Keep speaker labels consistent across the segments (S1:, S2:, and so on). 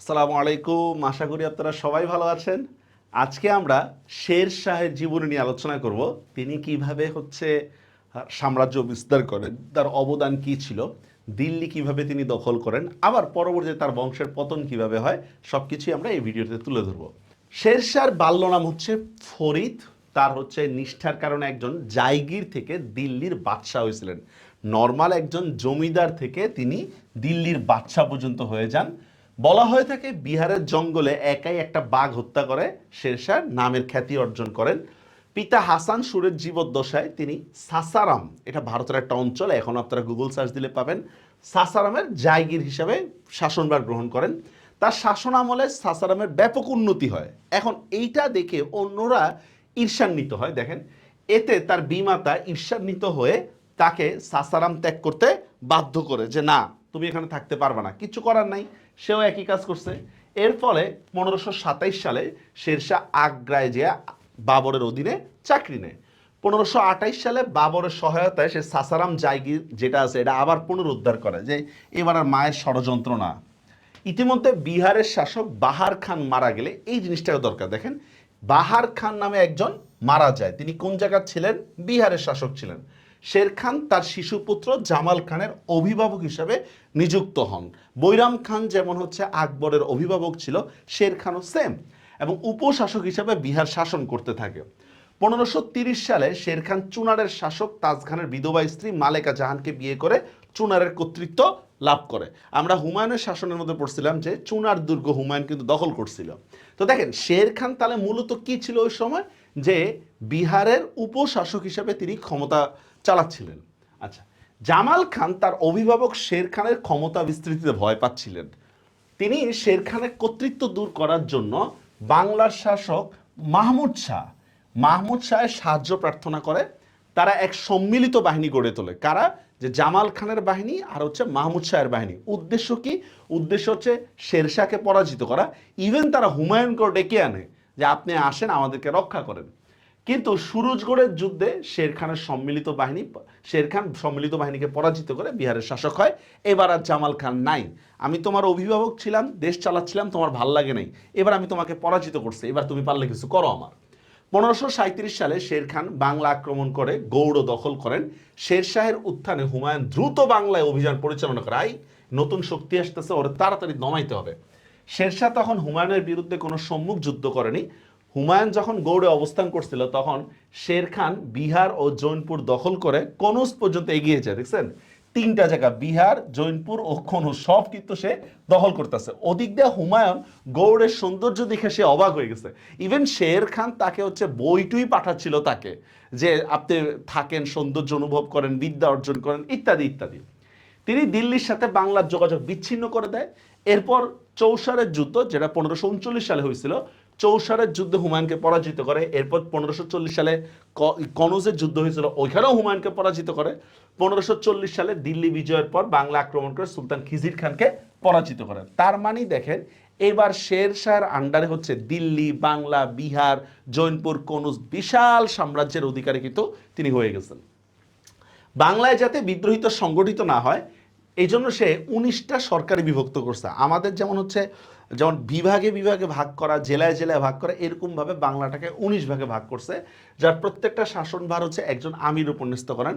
S1: আসসালামু আলাইকুম। আশা করি আপনারা সবাই ভালো আছেন। আজকে আমরা শের শাহের জীবনী নিয়ে আলোচনা করব। তিনি কীভাবে হচ্ছে সাম্রাজ্য বিস্তার করেন, তার অবদান কি ছিল, দিল্লি কীভাবে তিনি দখল করেন, আবার পরবর্তীতে তার বংশের পতন কীভাবে হয় সব কিছুই আমরা এই ভিডিওতে তুলে ধরব। শের শাহর বাল্য নাম হচ্ছে ফরিদ। তার হচ্ছে নিষ্ঠার কারণে একজন জায়গির থেকে দিল্লির বাদশাহ হয়েছিলেন। নর্মাল একজন জমিদার থেকে তিনি দিল্লির বাদশাহ পর্যন্ত হয়ে যান। বলা হয়ে থাকে বিহারের জঙ্গলে একাই একটা বাঘ হত্যা করে, শেরশাহ নামের খ্যাতি অর্জন করেন। পিতা হাসান সুরের জীবদ্দশায় তিনি সাসারাম, এটা ভারতের একটা অঞ্চল, এখন আপনারা গুগল সার্চ দিলে পাবেন, সাসারামের জায়গির হিসাবে শাসনভার গ্রহণ করেন। তার শাসন আমলে সাসারামের ব্যাপক উন্নতি হয়। এখন এইটা দেখে অন্যরা ঈর্ষান্বিত হয়, দেখেন। এতে তার বিমাতা ঈর্ষান্বিত হয়ে তাকে সাসারাম ত্যাগ করতে বাধ্য করে যে, না, তুমি এখানে থাকতে পারবে না, কিছু করার নাই। সেও একই কাজ করছে। এর ফলে পনেরোশো সাতাইশ সালে শেরশাহ আগ্রায় যে বাবরের অধীনে চাকরি নেয়। পনেরোশো আঠাইশ সালে বাবরের সহায়তায় সে সাসারাম জায়গির যেটা আছে, এটা আবার পুনরুদ্ধার করে যে এবার আর মায়ের ষড়যন্ত্র না ইতিমধ্যে বিহারের শাসক বাহার খান মারা গেলে এই জিনিসটাও দরকার। দেখেন, বাহার খান নামে একজন মারা যায়। তিনি কোন জায়গার ছিলেন? বিহারের শাসক ছিলেন। শের খান তার শিশুপুত্র জামাল খানের অভিভাবক হিসাবে নিযুক্ত হন। বৈরাম খান যেমন হচ্ছে আকবরের অভিভাবক ছিল, শের খানও সেম এবং উপশাসক হিসাবে বিহার শাসন করতে থাকে। পনেরোশো সালে শের খান চুনারের শাসক তাজ খানের বিধবা স্ত্রী মালেকা জাহানকে বিয়ে করে চুনারের কর্তৃত্ব লাভ করে। আমরা হুমায়ুনের শাসনের মধ্যে পড়ছিলাম যে চুনার দুর্গ হুমায়ুন কিন্তু দখল করছিল। তো দেখেন, শের খান তাহলে মূলত কি ছিল ওই সময়? যে বিহারের উপশাসক হিসাবে তিনি ক্ষমতা চালাচ্ছিলেন। আচ্ছা জামাল খান তার অভিভাবক শের খানের ক্ষমতা বিস্তৃতিতে ভয় পাচ্ছিলেন। তিনি শের খানের কর্তৃত্ব দূর করার জন্য বাংলার শাসক মাহমুদ শাহ, মাহমুদ শাহের সাহায্য প্রার্থনা করে, তারা এক সম্মিলিত বাহিনী গড়ে তোলে। কারা? যে জামাল খানের বাহিনী আর হচ্ছে মাহমুদ শাহের বাহিনী। উদ্দেশ্য কি? উদ্দেশ্য হচ্ছে শেরশাহকে পরাজিত করা। ইভেন তারা হুমায়ুনকেও ডেকে আনে। যে আপনি আসেন, আমাদেরকে রক্ষা করেন। কিন্তু সুরজগড়ের যুদ্ধে শের খানের সম্মিলিত বাহিনী, শের খান সম্মিলিত বাহিনীকে পরাজিত করে বিহারের শাসক হয়। এবার আর জামাল খান নাই। আমি তোমার অভিভাবক ছিলাম, দেশ চালাচ্ছিলাম, তোমার ভালো লাগে নাই। এবার আমি তোমাকে পরাজিত করছি, এবার তুমি পারলে কিছু করো আমার। পনেরোশো সালে শের খান বাংলা আক্রমণ করে গৌড় দখল করেন। শের শাহের উত্থানে হুমায়ুন দ্রুত বাংলায় অভিযান পরিচালনা করে। নতুন শক্তি আসতেছে, ওরা তাড়াতাড়ি দমাইতে হবে। শেরশাহ তখন হুমায়ুনের বিরুদ্ধে কোনো সম্মুখ যুদ্ধ করেনি। হুমায়ুন যখন গৌড়ে অবস্থান করছিল, তখন শের খান বিহার ও জৈনপুর দখল করে কনুজ পর্যন্ত এগিয়ে যায়, দেখছেন? তিনটা জায়গা, বিহার, জৈনপুর ও কনুজ সব কিন্তু সে দখল করতেছে। ওদিক দিয়ে হুমায়ুন গৌড়ের সৌন্দর্য দেখে সে অবাক হয়ে গেছে। ইভেন শের খান তাকে হচ্ছে বইটুই পাঠাচ্ছিল তাকে, যে আপনি থাকেন, সৌন্দর্য অনুভব করেন, বিদ্যা অর্জন করেন, ইত্যাদি ইত্যাদি। তিনি দিল্লির সাথে বাংলার যোগাযোগ বিচ্ছিন্ন করে দেয়। এরপর চৌসারের যুদ্ধ, যেটা পনেরোশো উনচল্লিশ সালে হয়েছিল চৌসারের যুদ্ধে হুমায়ুনকে পরাজিত করে। এরপর পনেরোশো চল্লিশ সালে কনৌজের যুদ্ধ হয়েছিল, ওইখানেও হুমায়ুনকে পরাজিত করে। পনেরোশো চল্লিশ সালে দিল্লি বিজয়ের পর বাংলা আক্রমণ করে সুলতান খিজির খানকে পরাজিত করে। তার মানেই দেখেন, এবার শের শাহের আন্ডারে হচ্ছে দিল্লি, বাংলা, বিহার, জৈনপুর, কনুজ, বিশাল সাম্রাজ্যের অধিকারী কিন্তু তিনি হয়ে গেছেন। বাংলায় যাতে বিদ্রোহিত সংগঠিত না হয় এই জন্য সে উনিশটা সরকারি বিভক্ত করছে। আমাদের যেমন হচ্ছে, যেমন বিভাগে বিভাগে ভাগ করা, জেলায় জেলায় ভাগ করা, এরকমভাবে বাংলাটাকে উনিশ ভাগে ভাগ করছে, যার প্রত্যেকটা শাসনভার হচ্ছে একজন আমির উপন্যস্ত করেন।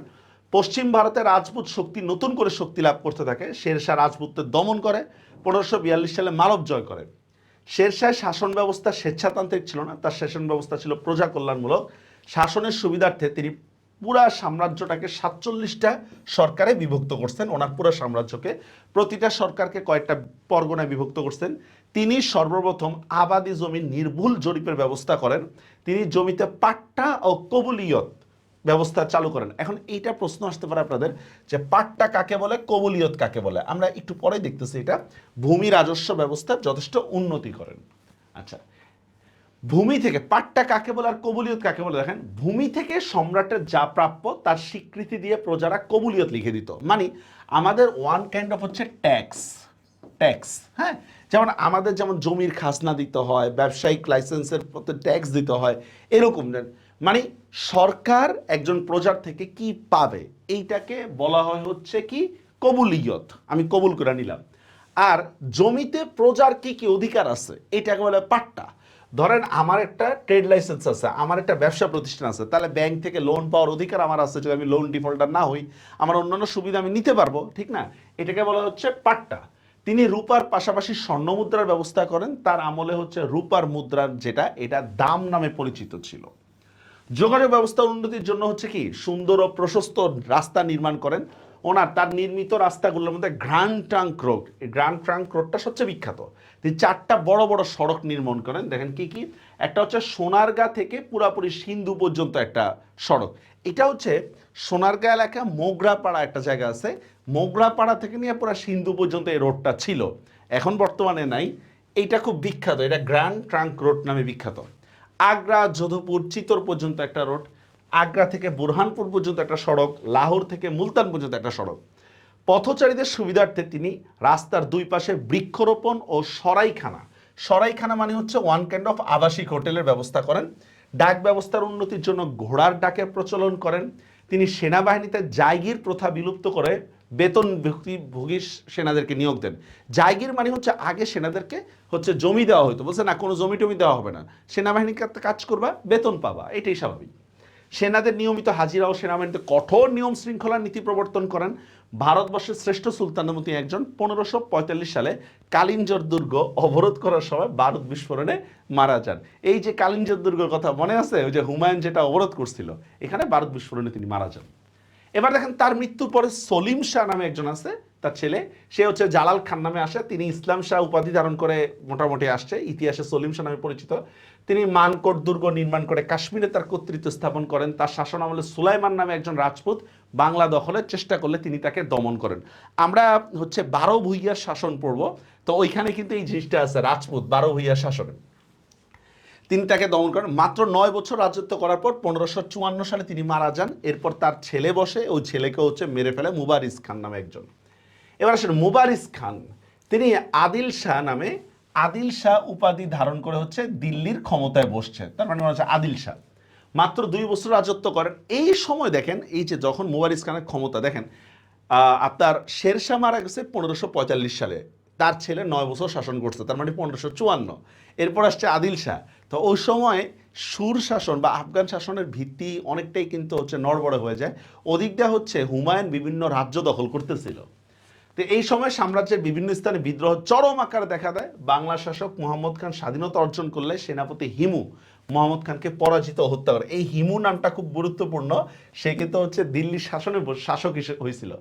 S1: পশ্চিম ভারতে রাজপুত শক্তি নতুন করে শক্তি লাভ করতে থাকে, শেরশাহ রাজপুতদের দমন করে, পনেরোশো বিয়াল্লিশ সালে মালব জয় করে। শেরশাহ শাসন ব্যবস্থা স্বেচ্ছাতান্ত্রিক ছিল না, তার শাসন ব্যবস্থা ছিল প্রজা কল্যাণমূলক শাসনের সুবিধার্থে তিনি পুরা সাম্রাজ্যটাকে সাতচল্লিশটা সরকারে বিভক্ত করছেন। ওনার পুরো সাম্রাজ্যকে প্রতিটা সরকারকে কয়েকটা পরগনায় বিভক্ত করছেন। তিনি সর্বপ্রথম আবাদি জমি নির্ভুল জরিপের ব্যবস্থা করেন। তিনি জমিতে পাট্টা ও কবুলিয়ত ব্যবস্থা চালু করেন। এখন এইটা প্রশ্ন আসতে পারে আপনাদের যে পাট্টা কাকে বলে, কবুলিয়ত কাকে বলে? আমরা একটু পরে দেখতেছি এটা। ভূমি রাজস্ব ব্যবস্থা যথেষ্ট উন্নতি করেন। আচ্ছা ভূমি থেকে, পাট্টা কাকে বলে আর কবুলিয়ত কাকে বলে দেখেন? ভূমি থেকে সম্রাটের যা প্রাপ্য তার স্বীকৃতি দিয়ে প্রজারা কবুলিয়ত লিখে দিত। মানে আমাদের ওয়ান কাইন্ড অফ হচ্ছে ট্যাক্স ট্যাক্স হ্যাঁ? যেমন আমাদের যেমন জমির খাসনা দিতে হয়, ব্যবসায়িক লাইসেন্সের প্রতি ট্যাক্স দিতে হয়, এরকম। মানে সরকার একজন প্রজার থেকে কি পাবে? এইটাকে বলা হয় হচ্ছে কি? কবুলিয়ত। আমি কবুল করে নিলাম। আর জমিতে প্রজার কি কি অধিকার আছে? এটাকে বলে পাট্টা। ধরেন আমার একটা ট্রেড লাইসেন্স আছে, আমার একটা ব্যবসা প্রতিষ্ঠান আছে, তাহলে ব্যাংক থেকে লোন পাওয়ার অধিকার আমার আছে যদি আমি লোন ডিফল্টার না হই, আমার অন্যান্য সুবিধা আমি নিতে পারব, ঠিক না? এটাকে বলা হচ্ছে পাট্টা। তিনি রূপার পাশাপাশি স্বর্ণ মুদ্রার ব্যবস্থা করেন, তার আমলে হচ্ছে রূপার মুদ্রার যেটা, এটা দাম নামে পরিচিত ছিল। যোগাযোগ ব্যবস্থা উন্নতির জন্য হচ্ছে কি, সুন্দর ও প্রশস্ত রাস্তা নির্মাণ করেন ওনার তার নির্মিত রাস্তাগুলোর মধ্যে গ্র্যান্ড ট্রাঙ্ক রোড। এই গ্র্যান্ড ট্রাঙ্ক রোডটা সবচেয়ে বিখ্যাত। তিনি চারটা বড় বড় সড়ক নির্মাণ করেন। দেখেন কি কি? একটা হচ্ছে সোনারগাঁ থেকে পুরাপুরি সিন্ধু পর্যন্ত একটা সড়ক। এটা হচ্ছে সোনারগাঁ এলাকা, মোগরাপাড়া একটা জায়গা আছে। মোগরাপাড়া থেকে নিয়ে পুরো সিন্ধু পর্যন্ত এই রোডটা ছিল। এখন বর্তমানে নাই। এইটা খুব বিখ্যাত। এটা গ্র্যান্ড ট্রাঙ্ক রোড নামে বিখ্যাত। আগ্রা, যোধপুর, চিতর পর্যন্ত একটা রোড। আগ্রা থেকে বুরহানপুর পর্যন্ত একটা সড়ক, লাহোর থেকে মুলতান পর্যন্ত একটা সড়ক। পথচারীদের সুবিধার্থে তিনি রাস্তার দুই পাশে বৃক্ষরোপণ ও সরাইখানা। সরাইখানা মানে হচ্ছে ওয়ান কাইন্ড অফ আবাসিক হোটেলের ব্যবস্থা করেন। ডাক ব্যবস্থার উন্নতির জন্য ঘোড়ার ডাকের প্রচলন করেন। তিনি সেনাবাহিনীতে জায়গির প্রথা বিলুপ্ত করে বেতন ভোগী সেনাদেরকে নিয়োগ দেন। জায়গির মানে হচ্ছে আগে সেনাদেরকে হচ্ছে জমি দেওয়া হতো বলছে, না, কোনো জমি টমি দেওয়া হবে না। সেনাবাহিনীর কাজ করবা, বেতন পাবা। এটাই স্বাভাবিক। সেনাদের নিয়মিত হাজিরা ও সেনাবাহিনীতে কঠোর নিয়ম শৃঙ্খলা নীতি প্রবর্তন করেন। ভারতবর্ষের শ্রেষ্ঠ সুলতানের মতো একজন পনেরোশো সালে কালিঞ্জর দুর্গ অবরোধ করার সময় বারুদ বিস্ফোরণে মারা যান। এই যে কালিঞ্জর দুর্গের কথা মনে আছে? ওই যে হুমায়ুন যেটা অবরোধ করছিল, এখানে বারুদ বিস্ফোরণে তিনি মারা যান। এবার দেখেন, তার মৃত্যুর পরে সলিম শাহ নামে একজন আছে তার ছেলে। সে হচ্ছে জালাল খান নামে আসে। তিনি ইসলাম শাহ উপাধি ধারণ করে মোটামুটি আসছে। ইতিহাসে সলিম শাহ নামে পরিচিত। তিনি মানকোট দুর্গ নির্মাণ করে কাশ্মীরে তার কর্তৃত্ব স্থাপন করেন। তার শাসন আমলে সুলাইমান নামে একজন রাজপুত বাংলা দখলের চেষ্টা করলে তিনি তাকে দমন করেন। আমরা হচ্ছে বারো ভুইয়ার শাসন পড়ব। তো ওইখানে কিন্তু এই জিনিসটা আছে, রাজপুত, বারো ভুইয়ার শাসনে। তিনি তাকে দমন করেন। মাত্র নয় বছর রাজত্ব করার পর পনেরোশো চুয়ান্ন সালে তিনি মারা যান। এরপর তার ছেলে বসে। ওই ছেলেকে হচ্ছে মেরে ফেলে মুবারিস খান নামে একজন। এবার আসেন মুবারিস খান। তিনি আদিল শাহ নামে আদিল শাহ উপাধি ধারণ করে হচ্ছে দিল্লির ক্ষমতায় বসছে। তার মানে মনে হচ্ছে আদিল শাহ। মাত্র দুই বছর রাজত্ব করেন। এই সময় দেখেন, এই যে যখন মুবারিস খানের ক্ষমতা দেখেন আপনার শেরশাহ মারা গেছে পনেরোশো পঁয়তাল্লিশ সালে। তার ছেলে নয় বছর শাসন করছে, তার মানে পনেরোশো চুয়ান্ন। এরপর আসছে আদিল শাহ। তো ওই সময় সুর শাসন বা আফগান শাসনের ভিত্তি অনেকটাই কিন্তু হচ্ছে নড়বড়ে হয়ে যায়। ওদিকটা হচ্ছে হুমায়ুন বিভিন্ন রাজ্য দখল করতেছিল। তো এই সময় সাম্রাজ্যের বিভিন্ন স্থানে বিদ্রোহ চরম আকারে দেখা দেয়। বাংলা শাসক মোহাম্মদ খান স্বাধীনতা অর্জন করলে সেনাপতি হিমু মোহাম্মদ খানকে পরাজিত হত্যা করে। এই হিমু নামটা খুব গুরুত্বপূর্ণ। সে কিন্তু হচ্ছে দিল্লির শাসনের ব- শাসক হিসেবে হয়েছিল।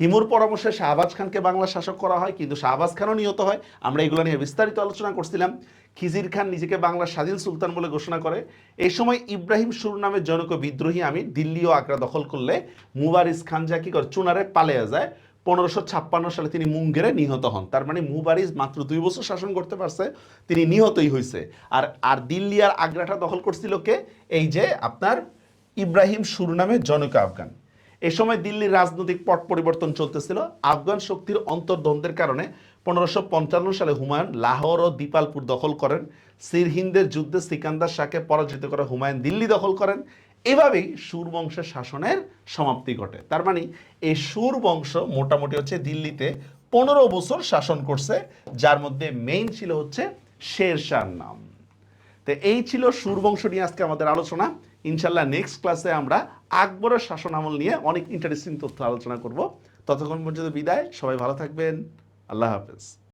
S1: হিমুর পরামর্শে শাহবাজ খানকে বাংলা শাসক করা হয়, কিন্তু শাহবাজ খানও নিহত হয়। আমরা এগুলো নিয়ে বিস্তারিত আলোচনা করছিলাম। খিজির খান নিজেকে বাংলার স্বাধীন সুলতান বলে ঘোষণা করে। এই সময় ইব্রাহিম সুর নামের জনক বিদ্রোহী আমি দিল্লি ও আগ্রা দখল করলে মুবারিস খান যা কি করে, চুনারে পালিয়ে যায়। পনেরোশো ছাপ্পান্ন সালে তিনি মুঙ্গেরে নিহত হন। তার মানে মুবারিজ মাত্র দুই বছর শাসন করতে পারছে, তিনি নিহতই হয়েছে আর আর দিল্লি আর আগ্রাটা দখল করছিল কে? এই যে আপনার ইব্রাহিম সুর নামে জনক আফগান। এই সময় দিল্লির রাজনৈতিক পট পরিবর্তন চলতেছিল। আফগান শক্তির অন্তর্দ্বন্দ্বের কারণে পনেরোশো পঞ্চান্ন সালে হুমায়ুন লাহোর ও দীপালপুর দখল করেন। সিরহিন্দের যুদ্ধে সিকান্দার শাহকে পরাজিত করে হুমায়ুন দিল্লি দখল করেন। এভাবেই সুর বংশের শাসনের সমাপ্তি ঘটে। তার মানে এই সুর বংশ মোটামুটি হচ্ছে দিল্লিতে পনেরো বছর শাসন করছে, যার মধ্যে মেইন ছিল হচ্ছে শের শাহর নাম। তো এই ছিল সুরবংশ নিয়ে আজকে আমাদের আলোচনা। ইনশাল্লাহ নেক্সট ক্লাসে আমরা আকবরের শাসন আমল নিয়ে অনেক ইন্টারেস্টিং তথ্য আলোচনা করব। ততক্ষণ পর্যন্ত বিদায়, সবাই ভালো থাকবেন। আল্লাহ হাফেজ।